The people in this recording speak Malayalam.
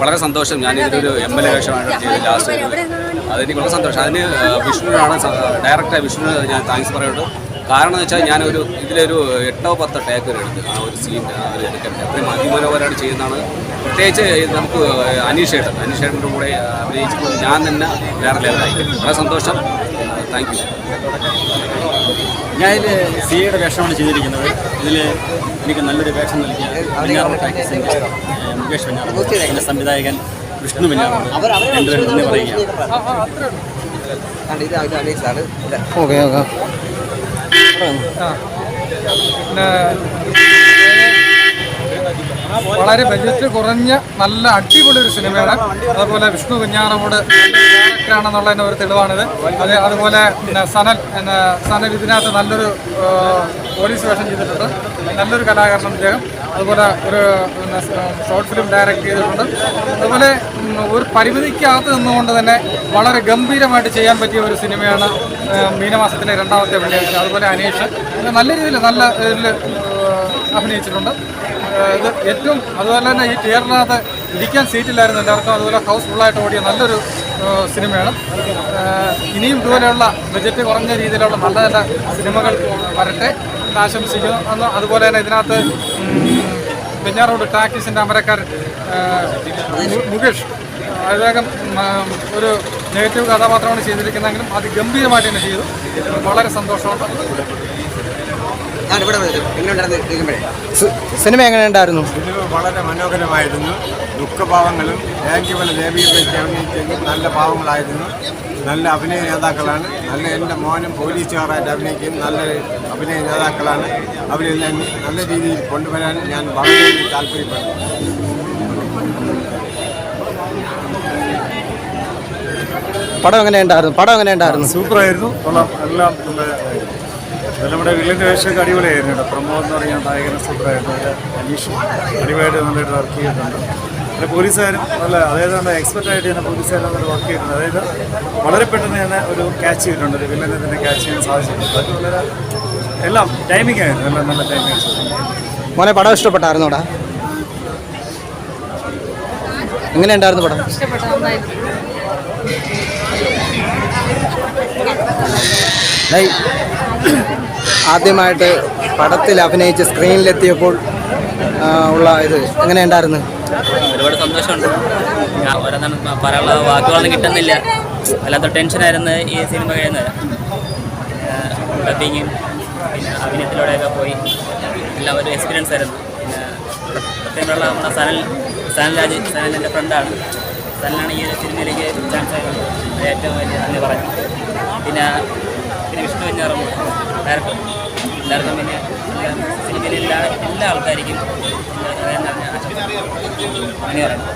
വളരെ സന്തോഷം. ഞാൻ ഇതിലൊരു എം എൽ എ വേഷമാണ് ചെയ്തത് ലാസ്റ്റ് അതെനിക്ക് വളരെ സന്തോഷം. അതിന് വിഷ്ണുവിനാണ് ഡയറക്റ്റ് വിഷ്ണുവിന് ഞാൻ താങ്ക്സ് പറയുന്നത്. കാരണം എന്ന് വെച്ചാൽ ഞാനൊരു ഇതിലൊരു എട്ടോ പത്തോ ടേക്ക് വരെ എടുത്ത്. ആ ഒരു സീൻ അവർ എടുക്കട്ടെ അത്രയും അതിമനോഹരമായിട്ട് ചെയ്യുന്നതാണ്. പ്രത്യേകിച്ച് അനീഷ് നമുക്ക് അനീഷേട്ടൻ. അനീഷേട്ടന്റെ കൂടെ അഭിനയിച്ചപ്പോൾ ഞാൻ തന്നെ വേറെ ലെവലായി വളരെ സന്തോഷം. താങ്ക് യു ഞാനിത് സി എയുടെ വേഷമാണ് ചെയ്തിരിക്കുന്നത്. ഇതിൽ എനിക്ക് നല്ലൊരു വേഷം നൽകിയ മുകേഷ് വെഞ്ഞാറമൂട് എന്റെ സംവിധായകൻ വിഷ്ണു വെഞ്ഞാറമൂട് എന്റെ നന്ദി പറയുകയാണ് ഓക്കെ ഓക്കെ. പിന്നെ വളരെ ബജറ്റ് കുറഞ്ഞ നല്ല അടിപൊളി ഒരു സിനിമയാണ്. അതുപോലെ വിഷ്ണു കുഞ്ഞാറമോട് ആണെന്നുള്ളതിന് ഒരു തെളിവാണിത്. അത് അതുപോലെ സനൽ സനൽ ഇതിനകത്ത് നല്ലൊരു പോലീസ് വേഷം ചെയ്തിട്ടുണ്ട്. നല്ലൊരു കലാകാരനാണ് അദ്ദേഹം അതുപോലെ ഒരു ഷോർട്ട് ഫിലിം ഡയറക്റ്റ് ചെയ്തിട്ടുണ്ട്. അതുപോലെ ഒരു പരിമിതിക്കകത്ത് നിന്നുകൊണ്ട് തന്നെ വളരെ ഗംഭീരമായിട്ട് ചെയ്യാൻ പറ്റിയ ഒരു സിനിമയാണ് മീനമാസത്തിലെ രണ്ടാമത്തെ വെള്ളിയാഴ്ച. അതുപോലെ അനീഷ്. നല്ല രീതിയിൽ നല്ല ഇതിൽ അഭിനയിച്ചിട്ടുണ്ട്. ഇത് ഏറ്റവും അതുപോലെ തന്നെ ഈ തിയേറ്ററിനകത്ത് ഇരിക്കാൻ സീറ്റില്ലായിരുന്നു എല്ലാവർക്കും. അതുപോലെ ഹൗസ് ഫുള്ളായിട്ട് ഓടിയ നല്ലൊരു സിനിമയാണ്. ഇനിയും ഇതുപോലെയുള്ള ബജറ്റ് കുറഞ്ഞ രീതിയിലുള്ള നല്ല നല്ല സിനിമകൾ വരട്ടെ ആശംസിക്കുന്നു. അതുപോലെ തന്നെ ഇതിനകത്ത് വെഞ്ഞാറോഡ് ടാക്കീസിന്റെ അമരക്കാരൻ മുകേഷ്. അദ്ദേഹം ഒരു നെഗറ്റീവ് കഥാപാത്രമാണ് ചെയ്തിരിക്കുന്നതെങ്കിലും അത് ഗംഭീരമായിട്ട് തന്നെ ചെയ്തു. വളരെ സന്തോഷമുണ്ട്. സിനിമ എങ്ങനെ ഉണ്ടായിരുന്നു? സിനിമ വളരെ മനോഹരമായിരുന്നു. ദുഃഖഭാവങ്ങളും ദേവിയൊക്കെ അഭിനയിച്ചെങ്കിൽ നല്ല ഭാവങ്ങളായിരുന്നു. നല്ല അഭിനയ നേതാക്കളാണ്. നല്ല എന്റെ മോനും പോലീസുകാരായിട്ട് അഭിനയിക്കും നല്ല അഭിനയ നേതാക്കളാണ്. അവരെ നല്ല രീതിയിൽ കൊണ്ടുവരാൻ ഞാൻ വളരെ താല്പര്യപ്പെടുന്നു. പടം എങ്ങനെ ഉണ്ടായിരുന്നു? പടം എങ്ങനെ ഉണ്ടായിരുന്നു? സൂപ്പറായിരുന്നു. എല്ലാം നമ്മുടെ വില്ലന്റെ വേഷമൊക്കെ അടിപൊളിയായിരുന്നു കേട്ടോ. പ്രമോദ് എന്ന് പറയുന്ന നായകനെ സൂപ്പറായിരുന്നു അനീഷ് അടിപൊളിയായിട്ട് നന്നായിട്ട് വർക്ക് ചെയ്തിട്ടുണ്ട്. പിന്നെ പോലീസുകാരും നല്ല അതായത് നമ്മുടെ എക്സ്പെർട്ടായിട്ട് തന്നെ പോലീസുകാരും നല്ല വർക്ക് ചെയ്തിട്ടുണ്ട്. അതായത് വളരെ പെട്ടെന്ന് തന്നെ ഒരു ക്യാച്ച് ചെയ്തിട്ടുണ്ട്. ഒരു വില്ലനെ തന്നെ ക്യാച്ച് ചെയ്യാൻ സാധിച്ചിട്ടുണ്ട്. അതൊക്കെ വളരെ എല്ലാം ടൈമിംഗ് ആയിരുന്നു. എല്ലാം നല്ല ടൈമിംഗ് മോനെ പടം ഇഷ്ടപ്പെട്ടായിരുന്നോടാ എങ്ങനെ ഉണ്ടായിരുന്നു പടം? ഡേയ്, ആദ്യമായിട്ട് പടത്തിൽ അഭിനയിച്ച് സ്ക്രീനിലെത്തിയപ്പോൾ ഉള്ള ഇത് എങ്ങനെ ഉണ്ടായിരുന്നു ഒരുപാട് സന്തോഷമുണ്ട്. പറയാനുള്ള വാക്കുകളൊന്നും കിട്ടുന്നില്ല. വല്ലാത്ത ടെൻഷനായിരുന്നു ഈ സിനിമ കഴിയുന്നത് പിന്നെ അഭിനയത്തിലൂടെയൊക്കെ പോയി. എല്ലാം ഒരു എക്സ്പീരിയൻസ് ആയിരുന്നു. പിന്നെ നമ്മുടെ സനൽ സനൽ രാജ് സനൽ എന്റെ ഫ്രണ്ടാണ്. സനലാണ് ഈ സിനിമയിലേക്ക് ചാൻസ് അത് ഏറ്റവും വലിയ നന്ദി പറഞ്ഞു പിന്നെ പിന്നെ വിഷ്ണു വെഞ്ഞാറും ഡയറക്ടർ എല്ലാവർക്കും പിന്നെ സിനിമയിലെ എല്ലാ എല്ലാ ആൾക്കാർക്കും അങ്ങനെ പറയണം